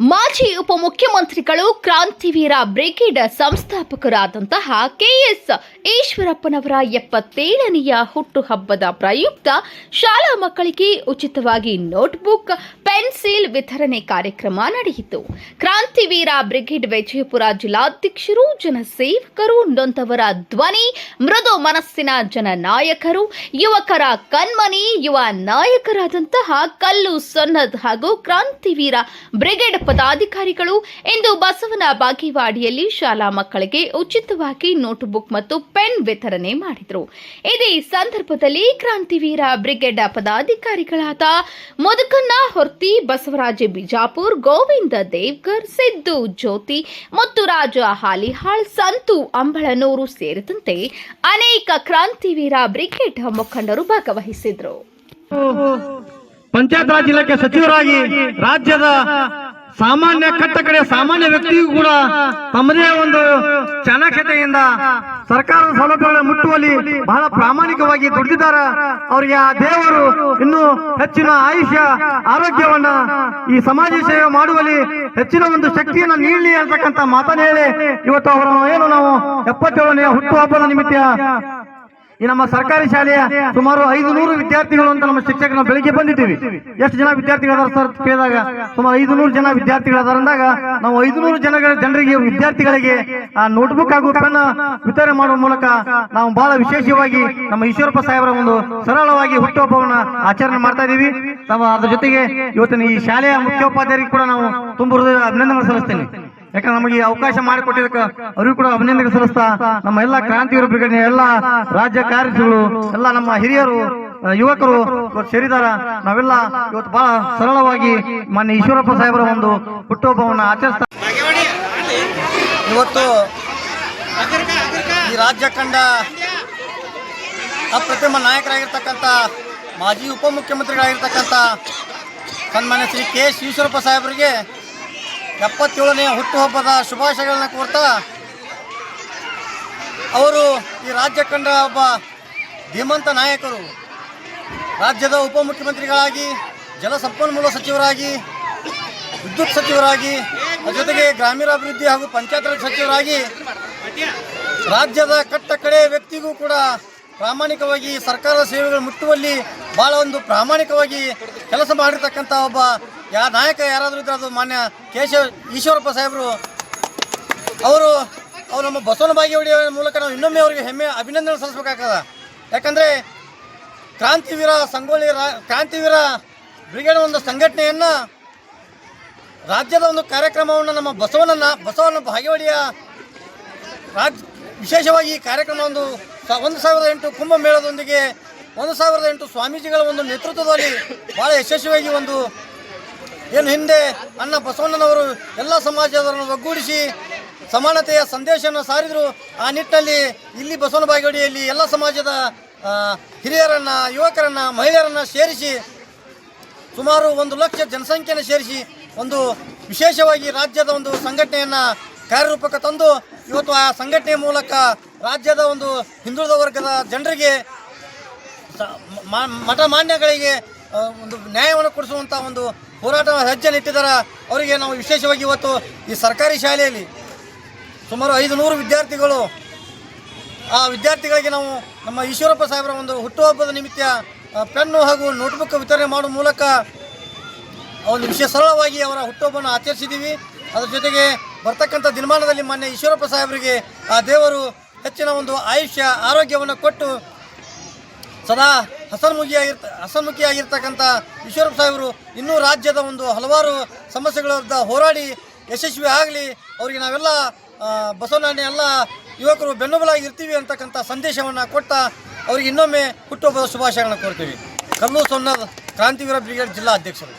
ಮಾಜಿ ಉಪಮುಖ್ಯಮಂತ್ರಿಗಳು ಕ್ರಾಂತಿವೀರ brigade ಸಂಸ್ಥಾಪಕರಾದಂತಹ KS ಈಶ್ವರಪ್ಪನವರ ಎಪ್ಪತ್ತೇಳನೆಯ ಹುಟ್ಟುಹಬ್ಬದ ಪ್ರಯುಕ್ತ ಶಾಲಾ ಮಕ್ಕಳಿಗೆ ಉಚಿತವಾಗಿ ನೋಟ್ಬುಕ್, ಪೆನ್ಸಿಲ್ ವಿತರಣೆ ಕಾರ್ಯಕ್ರಮ ನಡೆಯಿತು. ಕ್ರಾಂತಿವೀರ ಬ್ರಿಗೇಡ್ ವಿಜಯಪುರ ಜಿಲ್ಲಾಧ್ಯಕ್ಷರು, ಜನಸೇವಕರು, ನೊಂದವರ ಧ್ವನಿ, ಮೃದು ಮನಸ್ಸಿನ ಜನನಾಯಕರು, ಯುವಕರ ಕಣ್ಮನಿ, ಯುವ ನಾಯಕರಾದಂತಹ ಕಲ್ಲು ಸೊನ್ನದ್ ಹಾಗೂ ಕ್ರಾಂತಿವೀರ ಬ್ರಿಗೇಡ್ ಪದಾಧಿಕಾರಿಗಳು ಇಂದು ಬಸವನ ಬಾಗೇವಾಡಿಯಲ್ಲಿ ಶಾಲಾ ಮಕ್ಕಳಿಗೆ ಉಚಿತವಾಗಿ ನೋಟ್ಬುಕ್ ಮತ್ತು ಪೆನ್ ವಿತರಣೆ ಮಾಡಿದರು. ಇದೇ ಸಂದರ್ಭದಲ್ಲಿ ಕ್ರಾಂತಿವೀರ ಬ್ರಿಗೇಡ್ ಪದಾಧಿಕಾರಿಗಳಾದ ಮುದುಕನ್ನ ಹೊರ್ತಿ, ಬಸವರಾಜ ಬಿಜಾಪುರ್, ಗೋವಿಂದ ದೇವ್ಗರ್, ಸಿದ್ದು ಜ್ಯೋತಿ ಮತ್ತು ರಾಜ ಹಾಲಿಹಾಳ್, ಸಂತು ಅಂಬಳನೂರು ಸೇರಿದಂತೆ ಅನೇಕ ಕ್ರಾಂತಿವೀರ ಬ್ರಿಗೇಡ್ ಮುಖಂಡರು ಭಾಗವಹಿಸಿದ್ರು ಪಂಚಾಯತ್ ರಾಜ್ ಇಲಾಖೆ ಸಚಿವರಾಗಿ ರಾಜ್ಯದ ಸಾಮಾನ್ಯ ಕಟ್ಟ ಕಡೆ ಸಾಮಾನ್ಯ ವ್ಯಕ್ತಿಗೂ ಕೂಡ ತಮ್ಮದೇ ಒಂದು ಚಾಣಾಕ್ಷತೆಯಿಂದ ಸರ್ಕಾರದ ಸೌಲಭ್ಯಗಳನ್ನು ಮುಟ್ಟುವಲ್ಲಿ ಬಹಳ ಪ್ರಾಮಾಣಿಕವಾಗಿ ದುಡಿದಿದ್ದಾರೆ. ಅವರಿಗೆ ಆ ದೇವರು ಇನ್ನು ಹೆಚ್ಚಿನ ಆಯುಷ್ಯ, ಆರೋಗ್ಯವನ್ನ ಈ ಸಮಾಜ ಸೇವೆ ಮಾಡುವಲ್ಲಿ ಹೆಚ್ಚಿನ ಒಂದು ಶಕ್ತಿಯನ್ನ ನೀಡಲಿ ಅಂತಕ್ಕಂಥ ಮಾತನ್ನ ಹೇಳಿ ಇವತ್ತು ಅವರನ್ನು ಏನು ನಾವು ಎಪ್ಪತ್ತೇಳನೆಯ ಹುಟ್ಟುಹಬ್ಬದ ನಿಮಿತ್ತ ಈ ನಮ್ಮ ಸರ್ಕಾರಿ ಶಾಲೆಯ ಸುಮಾರು ಐದು ನೂರು ವಿದ್ಯಾರ್ಥಿಗಳು ಅಂತ ನಮ್ಮ ಶಿಕ್ಷಕರು ಬೆಳಿಗ್ಗೆ ಬಂದಿದ್ದೀವಿ. ಎಷ್ಟು ಜನ ವಿದ್ಯಾರ್ಥಿಗಳದಾರ ಸರ್ ಕೇಳಿದಾಗ ಸುಮಾರು ಐದು ನೂರು ಜನ ವಿದ್ಯಾರ್ಥಿಗಳದಾರ ಅಂದಾಗ ನಾವು ಐದು ನೂರು ಜನ ಜನರಿಗೆ ವಿದ್ಯಾರ್ಥಿಗಳಿಗೆ ಆ ನೋಟ್ಬುಕ್ ಹಾಗೂ ಪೆನ್ ವಿತರಣೆ ಮಾಡುವ ಮೂಲಕ ನಾವು ಬಹಳ ವಿಶೇಷವಾಗಿ ನಮ್ಮ ಈಶ್ವರಪ್ಪ ಸಾಹೇಬರ ಒಂದು ಸರಳವಾಗಿ ಹುಟ್ಟುಹಬ್ಬವನ್ನ ಆಚರಣೆ ಮಾಡ್ತಾ ಇದ್ದೀವಿ. ನಾವು ಅದ್ರ ಜೊತೆಗೆ ಇವತ್ತಿನ ಈ ಶಾಲೆಯ ಮುಖ್ಯೋಪಾಧ್ಯಾಯರಿಗೆ ಕೂಡ ನಾವು ತುಂಬ ಅಭಿನಂದನೆ ಸಲ್ಲಿಸ್ತೇನೆ. ಯಾಕಂದ್ರೆ ನಮಗೆ ಈ ಅವಕಾಶ ಮಾಡಿಕೊಟ್ಟಿದ್ದಕ್ಕೆ ಅವರಿಗೂ ಕೂಡ ಅಭಿನಂದನೆ ಸಲ್ಲಿಸ್ತಾ ನಮ್ಮ ಎಲ್ಲ ಕ್ರಾಂತಿವೀರ ಬ್ರಿಗೇಡ್ ಎಲ್ಲ ರಾಜ್ಯ ಕಾರ್ಯದರ್ಶಿಗಳು, ಎಲ್ಲ ನಮ್ಮ ಹಿರಿಯರು ಯುವಕರು ಇವತ್ತು ಸೇರಿದಾರ ನಾವೆಲ್ಲ ಇವತ್ತು ಬಹಳ ಸರಳವಾಗಿ ಮಾನ್ಯ ಈಶ್ವರಪ್ಪ ಸಾಹೇಬರ ಒಂದು ಹುಟ್ಟುಹಬ್ಬವನ್ನು ಆಚರಿಸ್ತಾ ಇವತ್ತು ಈ ರಾಜ್ಯ ಕಂಡ ಅಪ್ರತಿಮ ನಾಯಕರಾಗಿರ್ತಕ್ಕಂಥ ಮಾಜಿ ಉಪಮುಖ್ಯಮಂತ್ರಿಗಳಾಗಿರ್ತಕ್ಕಂಥ ಸನ್ಮಾನ್ಯ ಶ್ರೀ ಕೆ. ಎಸ್ ಈಶ್ವರಪ್ಪ ಸಾಹೇಬರಿಗೆ ಎಪ್ಪತ್ತೇಳನೆಯ ಹುಟ್ಟುಹಬ್ಬದ ಶುಭಾಶಯಗಳನ್ನು ಕೋರ್ತಾ, ಅವರು ಈ ರಾಜ್ಯ ಕಂಡ ಒಬ್ಬ ಧೀಮಂತ ನಾಯಕರು. ರಾಜ್ಯದ ಉಪಮುಖ್ಯಮಂತ್ರಿಗಳಾಗಿ ಜಲಸಂಪನ್ಮೂಲ ಸಚಿವರಾಗಿ, ವಿದ್ಯುತ್ ಸಚಿವರಾಗಿ ಜೊತೆಗೆ ಗ್ರಾಮೀಣಾಭಿವೃದ್ಧಿ ಹಾಗೂ ಪಂಚಾಯತ್ ರಾಜ್ ಸಚಿವರಾಗಿ ರಾಜ್ಯದ ಕಟ್ಟ ಕಡೆ ವ್ಯಕ್ತಿಗೂ ಕೂಡ ಪ್ರಾಮಾಣಿಕವಾಗಿ ಸರ್ಕಾರದ ಸೇವೆಗಳು ಮುಟ್ಟುವಲ್ಲಿ ಭಾಳ ಒಂದು ಪ್ರಾಮಾಣಿಕವಾಗಿ ಕೆಲಸ ಮಾಡಿರ್ತಕ್ಕಂಥ ಒಬ್ಬ ಯಾ ನಾಯಕ ಯಾರಾದರೂ ಇದ್ರೆ ಅದು ಮಾನ್ಯ ಕೇಶವ ಈಶ್ವರಪ್ಪ ಸಾಹೇಬರು. ಅವರು, ಅವ್ರು ನಮ್ಮ ಬಸವನ ಬಾಗೇವಾಡಿಯ ಮೂಲಕ ನಾವು ಇನ್ನೊಮ್ಮೆ ಅವರಿಗೆ ಹೆಮ್ಮೆ, ಅಭಿನಂದನೆ ಸಲ್ಲಿಸ್ಬೇಕಾಗ್ತದ. ಯಾಕಂದರೆ ಕ್ರಾಂತಿವೀರ ಸಂಗೊಳ್ಳಿ ರಾ, ಕ್ರಾಂತಿವೀರ ಬ್ರಿಗೇಡ್ ಒಂದು ಸಂಘಟನೆಯನ್ನು ರಾಜ್ಯದ ಒಂದು ಕಾರ್ಯಕ್ರಮವನ್ನು ನಮ್ಮ ಬಸವನನ್ನ, ಬಸವನ ಬಾಗೇವಾಡಿಯ ರಾಜ್, ವಿಶೇಷವಾಗಿ ಈ ಕಾರ್ಯಕ್ರಮ ಒಂದು ಒಂದು ಸಾವಿರದ ಎಂಟು ಕುಂಭಮೇಳದೊಂದಿಗೆ ಒಂದು ಸಾವಿರದ ಎಂಟು ಸ್ವಾಮೀಜಿಗಳ ಒಂದು ನೇತೃತ್ವದಲ್ಲಿ ಭಾಳ ಯಶಸ್ವಿಯಾಗಿ ಒಂದು ಏನು ಹಿಂದೆ ಅಣ್ಣ ಬಸವಣ್ಣನವರು ಎಲ್ಲ ಸಮಾಜದವರನ್ನು ಒಗ್ಗೂಡಿಸಿ ಸಮಾನತೆಯ ಸಂದೇಶವನ್ನು ಸಾರಿದರು. ಆ ನಿಟ್ಟಿನಲ್ಲಿ ಇಲ್ಲಿ ಬಸವನ ಬಾಗೇಡಿಯಲ್ಲಿ ಎಲ್ಲ ಸಮಾಜದ ಹಿರಿಯರನ್ನು, ಯುವಕರನ್ನು, ಮಹಿಳೆಯರನ್ನು ಸೇರಿಸಿ, ಸುಮಾರು ಒಂದು ಲಕ್ಷ ಜನಸಂಖ್ಯೆಯನ್ನು ಸೇರಿಸಿ ಒಂದು ವಿಶೇಷವಾಗಿ ರಾಜ್ಯದ ಒಂದು ಸಂಘಟನೆಯನ್ನು ಕಾರ್ಯರೂಪಕ್ಕೆ ತಂದು ಇವತ್ತು ಆ ಸಂಘಟನೆಯ ಮೂಲಕ ರಾಜ್ಯದ ಒಂದು ಹಿಂದುಳಿದ ವರ್ಗದ ಜನರಿಗೆ ಮಠ ಮಾನ್ಯಗಳಿಗೆ ಒಂದು ನ್ಯಾಯವನ್ನು ಕೊಡಿಸುವಂಥ ಒಂದು ಹೋರಾಟ ಹೆಜ್ಜೆ ಇಟ್ಟಿದ್ದಾರೆ. ಅವರಿಗೆ ನಾವು ವಿಶೇಷವಾಗಿ ಇವತ್ತು ಈ ಸರ್ಕಾರಿ ಶಾಲೆಯಲ್ಲಿ ಸುಮಾರು ಐದು ನೂರು ವಿದ್ಯಾರ್ಥಿಗಳು, ಆ ವಿದ್ಯಾರ್ಥಿಗಳಿಗೆ ನಾವು ನಮ್ಮ ಈಶ್ವರಪ್ಪ ಸಾಹೇಬರ ಒಂದು ಹುಟ್ಟುಹಬ್ಬದ ನಿಮಿತ್ತ ಪೆನ್ನು ಹಾಗೂ ನೋಟ್ಬುಕ್ ವಿತರಣೆ ಮಾಡುವ ಮೂಲಕ ಒಂದು ವಿಷಯ ಸರಳವಾಗಿ ಅವರ ಹುಟ್ಟುಹಬ್ಬವನ್ನು ಆಚರಿಸಿದ್ದೀವಿ. ಅದರ ಜೊತೆಗೆ ಬರ್ತಕ್ಕಂಥ ದಿನಮಾನದಲ್ಲಿ ಮಾನ್ಯ ಈಶ್ವರಪ್ಪ ಸಾಹೇಬರಿಗೆ ಆ ದೇವರು ಹೆಚ್ಚಿನ ಒಂದು ಆಯುಷ್ಯ, ಆರೋಗ್ಯವನ್ನು ಕೊಟ್ಟು ಸದಾ ಹಸನ್ಮುಖಿಯಾಗಿರ್ತ ಹಸನ್ಮುಖಿಯಾಗಿರ್ತಕ್ಕಂಥ ಈಶ್ವರಪ್ಪ ಸಾಹೇಬರು ಇನ್ನೂ ರಾಜ್ಯದ ಒಂದು ಹಲವಾರು ಸಮಸ್ಯೆಗಳ ಹೋರಾಡಿ ಯಶಸ್ವಿ ಆಗಲಿ ಅವರಿಗೆ ನಾವೆಲ್ಲ ಆ, ಬಸವಣ್ಣನ ಎಲ್ಲ ಯುವಕರು ಬೆನ್ನುಬಲಾಗಿರ್ತೀವಿ ಅಂತಕ್ಕಂಥ ಸಂದೇಶವನ್ನು ಕೊಟ್ಟ ಅವರಿಗೆ ಇನ್ನೊಮ್ಮೆ ಹುಟ್ಟುಹಬ್ಬದ ಶುಭಾಶಯಗಳನ್ನು ಕೋರ್ತೀವಿ. ಕಲ್ಲು ಸೊನ್ನದ ಕ್ರಾಂತಿವೀರ ಬ್ರಿಗೇಡ್ ಜಿಲ್ಲಾ ಅಧ್ಯಕ್ಷರು.